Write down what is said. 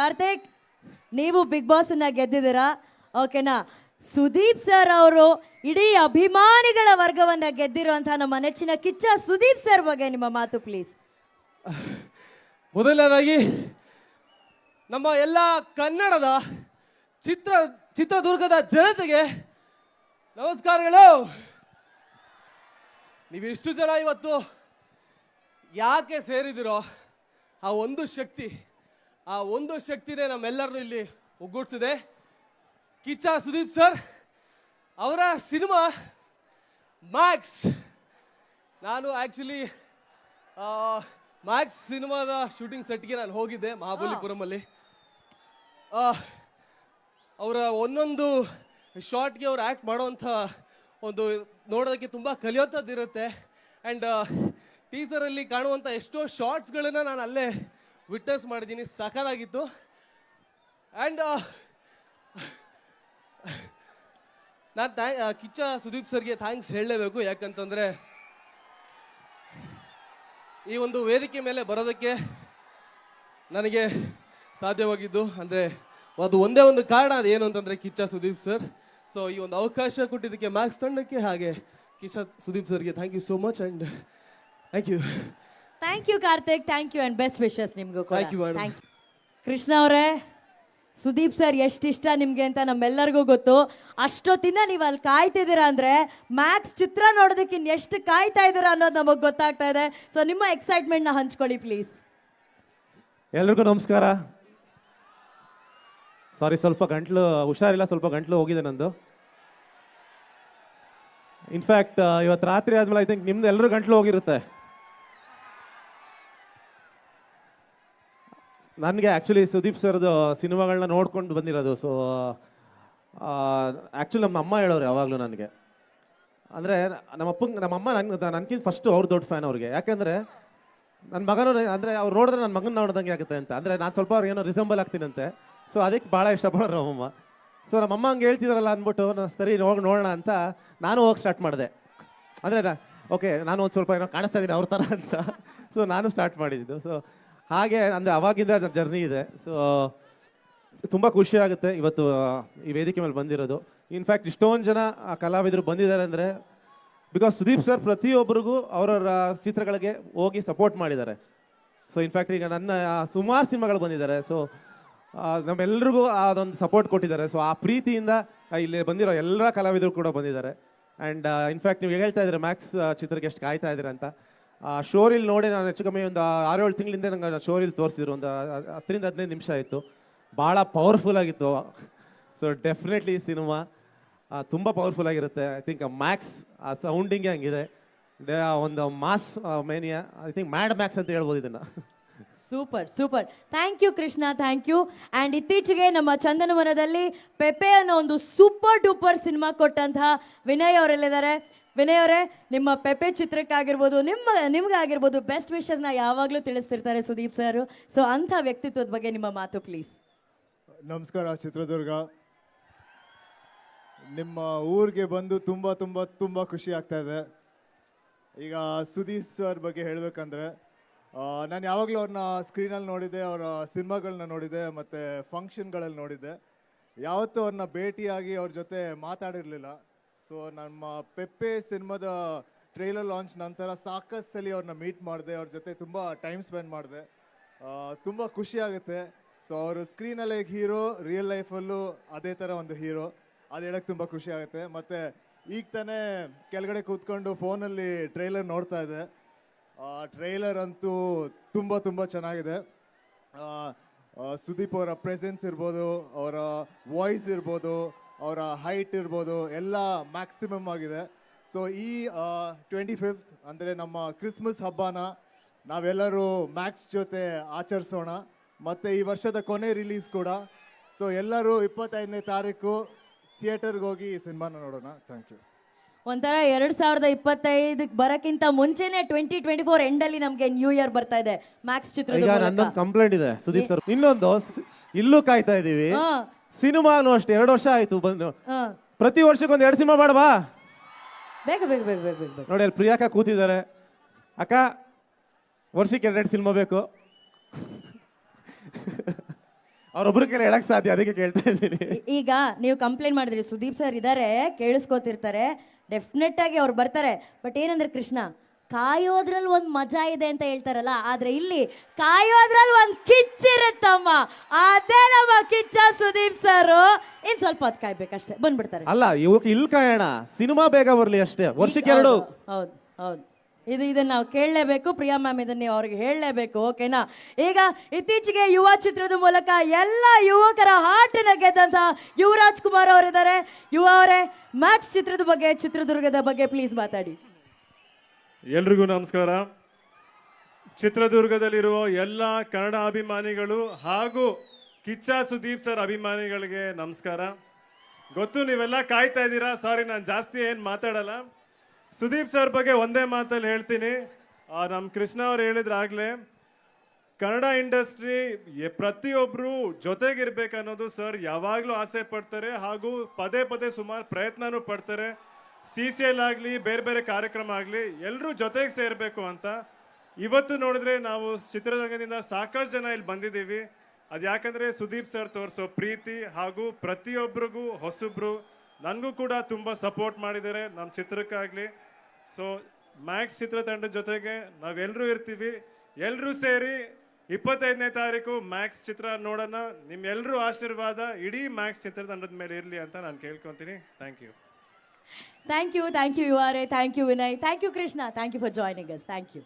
ಕಾರ್ತಿಕ್, ನೀವು big boss ಅನ್ನ ಗೆದ್ದಿದ್ದೀರಾ? ಓಕೆನಾ ಸುದೀಪ್ ಸರ್ ಅವರು ಇಡೀ ಅಭಿಮಾನಿಗಳ ವರ್ಗವನ್ನ ಗೆದ್ದಿರುವಂತಹ ನಮ್ಮ ನೆಚ್ಚಿನ ಕಿಚ್ಚ ಸುದೀಪ್ ಸರ್ ಬಗ್ಗೆ ನಿಮ್ಮ ಮಾತು ಪ್ಲೀಸ್ ಮೊದಲನೇದಾಗಿ, ನಮ್ಮ ಎಲ್ಲ ಕನ್ನಡದ ಚಿತ್ರ, ಚಿತ್ರದುರ್ಗದ ಜನತೆಗೆ ನಮಸ್ಕಾರಗಳು. ನೀವು ಇಷ್ಟು ಜನ ಇವತ್ತು ಯಾಕೆ ಸೇರಿದಿರೋ ಆ ಒಂದು ಶಕ್ತಿ ಆ ಒಂದು ಶಕ್ತಿನೇ ನಮ್ಮೆಲ್ಲರನ್ನು ಇಲ್ಲಿ ಒಗ್ಗೂಡಿಸಿದೆ. ಕಿಚ್ಚ ಸುದೀಪ್ ಸರ್, ಅವರ ಸಿನಿಮಾ ಮ್ಯಾಕ್ಸ್. ನಾನು ಆ್ಯಕ್ಚುಲಿ ಮ್ಯಾಕ್ಸ್ ಸಿನಿಮಾದ ಶೂಟಿಂಗ್ ಸೆಟ್ಗೆ ನಾನು ಹೋಗಿದ್ದೆ ಮಹಾಬಲಿಪುರಮಲ್ಲಿ ಅವರ ಒಂದೊಂದು ಶಾರ್ಟ್ಗೆ ಅವ್ರು ಆ್ಯಕ್ಟ್ ಮಾಡೋವಂಥ ಒಂದು ನೋಡೋದಕ್ಕೆ ತುಂಬ ಕಲಿಯೋಂಥದ್ದಿರುತ್ತೆ. ಆ್ಯಂಡ್ ಟೀಸರಲ್ಲಿ ಕಾಣುವಂಥ ಎಷ್ಟೋ ಶಾರ್ಟ್ಸ್ಗಳನ್ನು ನಾನು ಅಲ್ಲೇ ವಿಟ್ನೆಸ್ ಮಾಡಿದ್ದೀನಿ ಸಖತ್ತಾಗಿತ್ತು. ಆ್ಯಂಡ್ ನಾನು ಥ್ಯಾಂಕ್ ಕಿಚ್ಚ ಸುದೀಪ್ ಸರ್ಗೆ ಥ್ಯಾಂಕ್ಸ್ ಹೇಳಲೇಬೇಕು. ಯಾಕಂತಂದರೆ ಈ ಒಂದು ವೇದಿಕೆ ಮೇಲೆ ಬರೋದಕ್ಕೆ ನನಗೆ ಸಾಧ್ಯವಾಗಿದ್ದು. ಅಂದರೆ ಅದು ಒಂದೇ ಒಂದು ಕಾರಣ, ಅದು ಏನು ಅಂತಂದರೆ ಕಿಚ್ಚ ಸುದೀಪ್ ಸರ್. ಸೊ ಈ ಒಂದು ಅವಕಾಶ ಕೊಟ್ಟಿದ್ದಕ್ಕೆ ಮ್ಯಾಕ್ಸ್ ತಂಡಕ್ಕೆ ಹಾಗೆ ಕಿಚ್ಚ ಸುದೀಪ್ ಸರ್ಗೆ thank you so much and thank you thank you Karthik thank you and best wishes ನಿಮಗೂ thank you thank you Krishna ಅವರೇ ಸುದೀಪ್ ಸರ್ ಎಷ್ಟಿಷ್ಟ ನಿಮಗೆ ಅಂತ ನಮ್ಮೆಲ್ಲರಿಗೂ ಗೊತ್ತು. ಅಷ್ಟೊತ್ತಿಂದ ನೀವು ಅಲ್ಲಿ ಕಾಯ್ತಿದ್ದೀರಾ ಅಂದರೆ ಮ್ಯಾಕ್ಸ್ ಚಿತ್ರ ನೋಡೋದಕ್ಕೆ ಇನ್ನು ಎಷ್ಟು ಕಾಯ್ತಾ ಇದ್ದೀರಾ ಅನ್ನೋದು ನಮಗೆ ಗೊತ್ತಾಗ್ತಾ ಇದೆ. ಸೊ ನಿಮ್ಮ ಎಕ್ಸೈಟ್ಮೆಂಟ್ನ ಹಂಚ್ಕೊಳ್ಳಿ ಪ್ಲೀಸ್ ಎಲ್ರಿಗೂ ನಮಸ್ಕಾರ. ಸಾರಿ ಸ್ವಲ್ಪ ಗಂಟ್ಲು ಹುಷಾರಿಲ್ಲ ಸ್ವಲ್ಪ ಗಂಟ್ಲು ಹೋಗಿದೆ ನಂದು. ಇನ್ಫ್ಯಾಕ್ಟ್ ಇವತ್ತು ರಾತ್ರಿ ಆದ್ಮೇಲೆ ಐ ಥಿಂಕ್ ನಿಮ್ದು ಎಲ್ಲರೂ ಗಂಟ್ಲು ಹೋಗಿರುತ್ತೆ. ನನಗೆ ಆ್ಯಕ್ಚುಲಿ ಸುದೀಪ್ ಸರ್ದು ಸಿನಿಮಾಗಳನ್ನ ನೋಡ್ಕೊಂಡು ಬಂದಿರೋದು. ಸೊ ಆ್ಯಕ್ಚುಲಿ ನಮ್ಮ ಅಮ್ಮ ಹೇಳೋರು ಯಾವಾಗಲೂ ನನಗೆ. ಅಂದರೆ ನಮ್ಮ ಅಪ್ಪ ನಮ್ಮ ಅಮ್ಮ ನನ್ಗೆ ನನಗಿಂತ ಫಸ್ಟು ಅವ್ರು ದೊಡ್ಡ ಫ್ಯಾನ್ ಅವ್ರಿಗೆ. ಯಾಕೆಂದರೆ ನನ್ನ ಮಗನೂ ಅಂದರೆ ಅವ್ರು ನೋಡಿದ್ರೆ ನನ್ನ ಮಗನ ನೋಡ್ದಂಗೆ ಆಗುತ್ತೆ ಅಂತ. ಅಂದರೆ ನಾನು ಸ್ವಲ್ಪ ಅವ್ರಿಗೆ ಏನೋ ರಿಸಂಬಲ್ ಆಗ್ತೀನಂತೆ. ಸೊ ಅದಕ್ಕೆ ಭಾಳ ಇಷ್ಟಪಡೋರು ನಮ್ಮಮ್ಮ ಸೊ ನಮ್ಮಮ್ಮ ಹಂಗೆ ಹೇಳ್ತಿದಾರಲ್ಲ ಅಂದ್ಬಿಟ್ಟು ನಾನು ಸರಿ ಹೋಗಿ ನೋಡೋಣ ಅಂತ ನಾನು ಹೋಗಿ ಸ್ಟಾರ್ಟ್ ಮಾಡಿದೆ. ಅಂದರೆ ಓಕೆ ನಾನು ಒಂದು ಸ್ವಲ್ಪ ಏನೋ ಕಾಣಿಸ್ತಾ ಇದ್ದೀನಿ ಅವ್ರ ಥರ ಅಂತ. ಸೊ ನಾನು ಸ್ಟಾರ್ಟ್ ಮಾಡಿದ್ದು. ಸೊ ಹಾಗೆ ಅಂದರೆ ಅವಾಗಿಂದ ಜರ್ನಿ ಇದೆ. ಸೊ ತುಂಬ ಖುಷಿ ಆಗುತ್ತೆ ಇವತ್ತು ಈ ವೇದಿಕೆ ಮೇಲೆ ಬಂದಿರೋದು. ಇನ್ಫ್ಯಾಕ್ಟ್ ಇಷ್ಟೊಂದು ಜನ ಕಲಾವಿದರು ಬಂದಿದ್ದಾರೆ ಅಂದರೆ ಬಿಕಾಸ್ ಸುದೀಪ್ ಸರ್ ಪ್ರತಿಯೊಬ್ಬರಿಗೂ ಅವರವರ ಚಿತ್ರಗಳಿಗೆ ಹೋಗಿ ಸಪೋರ್ಟ್ ಮಾಡಿದ್ದಾರೆ. ಸೊ ಇನ್ಫ್ಯಾಕ್ಟ್ ಈಗ ನನ್ನ ಸುಮಾರು ಸಿನಿಮಾಗಳು ಬಂದಿದ್ದಾರೆ. ಸೊ ನಮ್ಮೆಲ್ರಿಗೂ ಅದೊಂದು ಸಪೋರ್ಟ್ ಕೊಟ್ಟಿದ್ದಾರೆ. ಸೊ ಆ ಪ್ರೀತಿಯಿಂದ ಇಲ್ಲಿ ಬಂದಿರೋ ಎಲ್ಲ ಕಲಾವಿದರು ಕೂಡ ಬಂದಿದ್ದಾರೆ. ಆ್ಯಂಡ್ ಇನ್ಫ್ಯಾಕ್ಟ್ ನೀವು ಹೇಳ್ತಾ ಇದ್ದಾರೆ ಮ್ಯಾಕ್ಸ್ ಚಿತ್ರಕ್ಕೆ ಎಷ್ಟು ಕಾಯ್ತಾ ಇದ್ದೀರಾ ಅಂತ. ಶೋರಿಲ್ ನೋಡಿ ನಾನು ಹೆಚ್ಚು ಕಮ್ಮಿ ಒಂದು ಆರೇಳು ತಿಂಗಳಿಂದ ನಂಗೆ ಶೋರಿಲ್ ತೋರಿಸಿದ್ರು. ಒಂದು ಹತ್ತರಿಂದ ಹದಿನೈದು ನಿಮಿಷ ಆಯಿತು. ಭಾಳ ಪವರ್ಫುಲ್ ಆಗಿತ್ತು. ಸೊ ಡೆಫಿನೆಟ್ಲಿ ಸಿನಿಮಾ ತುಂಬ ಪವರ್ಫುಲ್ ಆಗಿರುತ್ತೆ. ಐ ಥಿಂಕ್ ಮ್ಯಾಕ್ಸ್ ಆ ಸೌಂಡಿಂಗ್ ಹಂಗಿದೆ. ಒಂದು mass mania I think mad Max ಅಂತ ಹೇಳ್ಬೋದು ಇದನ್ನು. Super super thank you Krishna thank you and ಇತ್ತೀಚೆಗೆ ನಮ್ಮ ಚಂದನವನದಲ್ಲಿ ಪೆಪೆ ಅನ್ನೋ ಒಂದು ಸೂಪರ್ ಡೂಪರ್ ಸಿನಿಮಾ ಕೊಟ್ಟಂತಹ ವಿನಯ್ ಅವರೆಲ್ಲಿದ್ದಾರೆ ವಿನಯ್ ಅವರೇ, ನಿಮ್ಮ ಪೆಪೆ ಚಿತ್ರಕ್ಕಾಗಿರ್ಬೋದು, ನಿಮ್ಮ, ನಿಮ್ಗಾಗಿರ್ಬೋದು ಬೆಸ್ಟ್ ವಿಶಸ್ನ ಯಾವಾಗಲೂ ತಿಳಿಸ್ತಿರ್ತಾರೆ ಸುದೀಪ್ ಸರ್. ಸೊ ಅಂಥ ವ್ಯಕ್ತಿತ್ವದ ಬಗ್ಗೆ ನಿಮ್ಮ ಮಾತು ಪ್ಲೀಸ್ ನಮಸ್ಕಾರ ಚಿತ್ರದುರ್ಗ. ನಿಮ್ಮ ಊರಿಗೆ ಬಂದು ತುಂಬ ತುಂಬ ತುಂಬ ಖುಷಿ ಆಗ್ತಾ ಇದೆ. ಈಗ ಸುದೀಪ್ ಸರ್ ಬಗ್ಗೆ ಹೇಳಬೇಕಂದ್ರೆ ನಾನು ಯಾವಾಗಲೂ ಅವ್ರನ್ನ ಸ್ಕ್ರೀನಲ್ಲಿ ನೋಡಿದ್ದೆ, ಅವರ ಸಿನಿಮಾಗಳನ್ನ ನೋಡಿದ್ದೆ, ಮತ್ತು ಫಂಕ್ಷನ್ಗಳಲ್ಲಿ ನೋಡಿದ್ದೆ. ಯಾವತ್ತೂ ಅವ್ರನ್ನ ಭೇಟಿಯಾಗಿ ಅವ್ರ ಜೊತೆ ಮಾತಾಡಿರಲಿಲ್ಲ. ಸೊ ನಮ್ಮ ಪೆಪ್ಪೆ ಸಿನಿಮಾದ ಟ್ರೈಲರ್ ಲಾಂಚ್ ನಂತರ ಸಾಕಷ್ಟು ಸಲ ಅವ್ರನ್ನ ಮೀಟ್ ಮಾಡಿದೆ, ಅವ್ರ ಜೊತೆ ತುಂಬ ಟೈಮ್ ಸ್ಪೆಂಡ್ ಮಾಡಿದೆ. ತುಂಬ ಖುಷಿ ಆಗುತ್ತೆ. ಸೊ ಅವರು ಸ್ಕ್ರೀನಲ್ಲಿ ಹೇಗೆ ಹೀರೋ ರಿಯಲ್ ಲೈಫಲ್ಲೂ ಅದೇ ಥರ ಒಂದು ಹೀರೋ ಅದು ಹೇಳಕ್ಕೆ ತುಂಬ ಖುಷಿ ಆಗುತ್ತೆ. ಮತ್ತು ಈಗ ತಾನೇ ಕೆಳಗಡೆ ಕೂತ್ಕೊಂಡು ಫೋನಲ್ಲಿ ಟ್ರೈಲರ್ ನೋಡ್ತಾ ಇದ್ದೆ ಟ್ರೈಲರ್ ಅಂತೂ ತುಂಬ ತುಂಬ ಚೆನ್ನಾಗಿದೆ. ಸುದೀಪ್ ಅವರ ಪ್ರೆಸೆನ್ಸ್ ಇರ್ಬೋದು, ಅವರ ವಾಯ್ಸ್ ಇರ್ಬೋದು ಅವರ ಹೈಟ್ ಇರ್ಬೋದು ಎಲ್ಲ ಮ್ಯಾಕ್ಸಿಮಮ್ ಆಗಿದೆ. ಸೊ ಈ ಟ್ವೆಂಟಿ ಫಿಫ್ತ್ ಅಂದರೆ ನಮ್ಮ ಕ್ರಿಸ್ಮಸ್ ಹಬ್ಬನ ನಾವೆಲ್ಲರೂ ಮ್ಯಾಕ್ಸ್ ಜೊತೆ ಆಚರಿಸೋಣ. ಮತ್ತು ಈ ವರ್ಷದ ಕೊನೆ ರಿಲೀಸ್ ಕೂಡ. ಸೊ ಎಲ್ಲರೂ ಇಪ್ಪತ್ತೈದನೇ ತಾರೀಕು ಥಿಯೇಟರ್ಗೆ ಹೋಗಿ ಈ ಸಿನಿಮಾನ ನೋಡೋಣ. ಥ್ಯಾಂಕ್ ಯು ಒಂಥರ ಎರಡು ಸಾವಿರದ ಇಪ್ಪತ್ತೈದಕ್ಕೆ ಬರಕ್ಕಿಂತ ಮುಂಚೆನೆ ಟ್ವೆಂಟಿ ಟ್ವೆಂಟಿ ಫೋರ್ ಎಂಡಲ್ಲಿ ನಮಗೆ ನ್ಯೂ ಇಯರ್ ಬರ್ತಾ ಇದೆ ಮ್ಯಾಕ್ಸ್ ಚಿತ್ರ ಈಗ. ಕಂಪ್ಲೇಂಟ್ ಇದೆ ಸುದೀಪ್ ಸರ್. ಇನ್ನೊಂದು ಇಲ್ಲೂ ಕಾಯ್ತಾ ಇದ್ದೀವಿ ಹಾ. ಸಿನಿಮಾನು ಅಷ್ಟೇ ಎರಡು ವರ್ಷ ಆಯ್ತು ಬಂದು. ಹಾ. ಪ್ರತಿ ವರ್ಷಕ್ಕೊಂದು ಎರಡು ಸಿನಿಮಾ ಮಾಡವಾ? ಬೇಗ ಬೇಗ ಬೇಗ ಬೇಗ ಬೇಗ ಬೇಗ. ನೋಡಿ ಅಲ್ಲಿ ಪ್ರಿಯಾಕ ಕೂತಿದ್ದಾರೆ. ಅಕ್ಕ ವರ್ಷಕ್ಕೆ ಎರಡೆರಡು ಸಿನಿಮಾ ಬೇಕು. ಅವ್ರೊಬ್ರ ಕೈಲಿ ಹೇಳಕ್ ಸಾಧ್ಯ ಅದಕ್ಕೆ ಕೇಳ್ತಾ ಇದ್ದೀನಿ. ಈ- ಈಗ ನೀವು ಕಂಪ್ಲೇಂಟ್ ಮಾಡಿದ್ರಿ ಸುದೀಪ್ ಸರ್ ಇದ್ದಾರೆ ಕೇಳಿಸ್ಕೊತಿರ್ತಾರೆ. ಡೆಫಿನೆಟ್ ಆಗಿ ಅವ್ರು ಬರ್ತಾರೆ. ಬಟ್ ಏನಂದ್ರೆ ಕೃಷ್ಣ ಕಾಯೋದ್ರಲ್ಲಿ ಒಂದು ಮಜಾ ಇದೆ ಅಂತ ಹೇಳ್ತಾರಲ್ಲ ಆದ್ರೆ ಇಲ್ಲಿ ಕಾಯೋದ್ರಲ್ಲಿ ಒಂದು ಕಿಚ್ಚಿರುತ್ತಮ್ಮ ಅದೇ ನಮ್ಮ ಕಿಚ್ಚ ಸುದೀಪ್ ಸರ್. ಇನ್ ಸ್ವಲ್ಪ ಹೊತ್ತು ಕಾಯ್ಬೇಕಷ್ಟೇ ಬಂದ್ಬಿಡ್ತಾರೆ. ಅಲ್ಲ ಇವಾಗ ಇಲ್ಲಿ ಕಾಯೋಣ. ಸಿನಿಮಾ ಬೇಗ ಬರಲಿ ಅಷ್ಟೇ ವರ್ಷಕ್ಕೆ ಎರಡು. ಹೌದು, ಹೌದು ಇದು ಇದನ್ನ ನಾವು ಕೇಳಲೇಬೇಕು. ಪ್ರಿಯಾ ಮ್ಯಾಮ್ ಇದನ್ನ ನೀವು ಅವ್ರಿಗೆ ಹೇಳಲೇಬೇಕು ಓಕೆನಾ? ಈಗ ಇತ್ತೀಚೆಗೆ ಯುವ ಚಿತ್ರದ ಮೂಲಕ ಎಲ್ಲ ಯುವಕರ ಹಾಟನ್ನ ಗೆದ್ದಂತಹ ಯುವರಾಜ್ ಕುಮಾರ್ ಅವರಿದ್ದಾರೆ. ಯುವ ಅವರೇ ಮ್ಯಾಕ್ಸ್ ಚಿತ್ರದ ಬಗ್ಗೆ ಚಿತ್ರದುರ್ಗದ ಬಗ್ಗೆ ಪ್ಲೀಸ್ ಮಾತಾಡಿ. ಎಲ್ರಿಗೂ ನಮಸ್ಕಾರ. ಚಿತ್ರದುರ್ಗದಲ್ಲಿರುವ ಎಲ್ಲ ಕನ್ನಡ ಅಭಿಮಾನಿಗಳು ಹಾಗೂ ಕಿಚ್ಚ ಸುದೀಪ್ ಸರ್ ಅಭಿಮಾನಿಗಳಿಗೆ ನಮಸ್ಕಾರ. ಗೊತ್ತು, ನೀವೆಲ್ಲ ಕಾಯ್ತಾ ಇದ್ದೀರಾ? ಸಾರಿ ನಾನು ಜಾಸ್ತಿ ಏನು ಮಾತಾಡಲ್ಲ. ಸುದೀಪ್ ಸರ್ ಬಗ್ಗೆ ಒಂದೇ ಮಾತಲ್ಲಿ ಹೇಳ್ತೀನಿ. ನಮ್ಮ ಕೃಷ್ಣ ಅವ್ರು ಹೇಳಿದ್ರಾಗಲೇ, ಕನ್ನಡ ಇಂಡಸ್ಟ್ರಿ ಪ್ರತಿಯೊಬ್ಬರು ಜೊತೆಗಿರ್ಬೇಕು ಅನ್ನೋದು ಸರ್ ಯಾವಾಗಲೂ ಆಸೆ ಪಡ್ತಾರೆ ಹಾಗೂ ಪದೇ ಪದೇ ಸುಮಾರು ಪ್ರಯತ್ನನೂ ಪಡ್ತಾರೆ. ಸಿ ಸಿ ಎಲ್ ಆಗಲಿ, ಬೇರೆ ಬೇರೆ ಕಾರ್ಯಕ್ರಮ ಆಗಲಿ ಎಲ್ಲರೂ ಜೊತೆಗೆ ಸೇರಬೇಕು ಅಂತ ಇವತ್ತು ನೋಡಿದ್ರೆ ನಾವು ಚಿತ್ರರಂಗದಿಂದ ಸಾಕಷ್ಟು ಜನ ಇಲ್ಲಿ ಬಂದಿದ್ದೀವಿ. ಅದು ಯಾಕಂದರೆ ಸುದೀಪ್ ಸರ್ ತೋರಿಸೋ ಪ್ರೀತಿ ಹಾಗೂ ಪ್ರತಿಯೊಬ್ಬರಿಗೂ ಹೊಸಬ್ರು. ನನಗೂ ಕೂಡ ತುಂಬ ಸಪೋರ್ಟ್ ಮಾಡಿದ್ದಾರೆ ನಮ್ಮ ಚಿತ್ರಕ್ಕಾಗಲಿ. ಸೊ ಮ್ಯಾಕ್ಸ್ ಚಿತ್ರತಂಡದ ಜೊತೆಗೆ ನಾವೆಲ್ಲರೂ ಇರ್ತೀವಿ. ಎಲ್ಲರೂ ಸೇರಿ ಇಪ್ಪತ್ತೈದನೇ ತಾರೀಕು ಮ್ಯಾಕ್ಸ್ ಚಿತ್ರ ನೋಡೋಣ. ನಿಮ್ಮೆಲ್ಲರೂ ಆಶೀರ್ವಾದ ಇಡೀ ಮ್ಯಾಕ್ಸ್ ಚಿತ್ರತಂಡದ ಮೇಲೆ ಇರಲಿ ಅಂತ ನಾನು ಕೇಳ್ಕೊತೀನಿ. Thank you Thank you, thank you, U R A, Thank you, Vinay. Thank you, Krishna. Thank you for joining us. Thank you.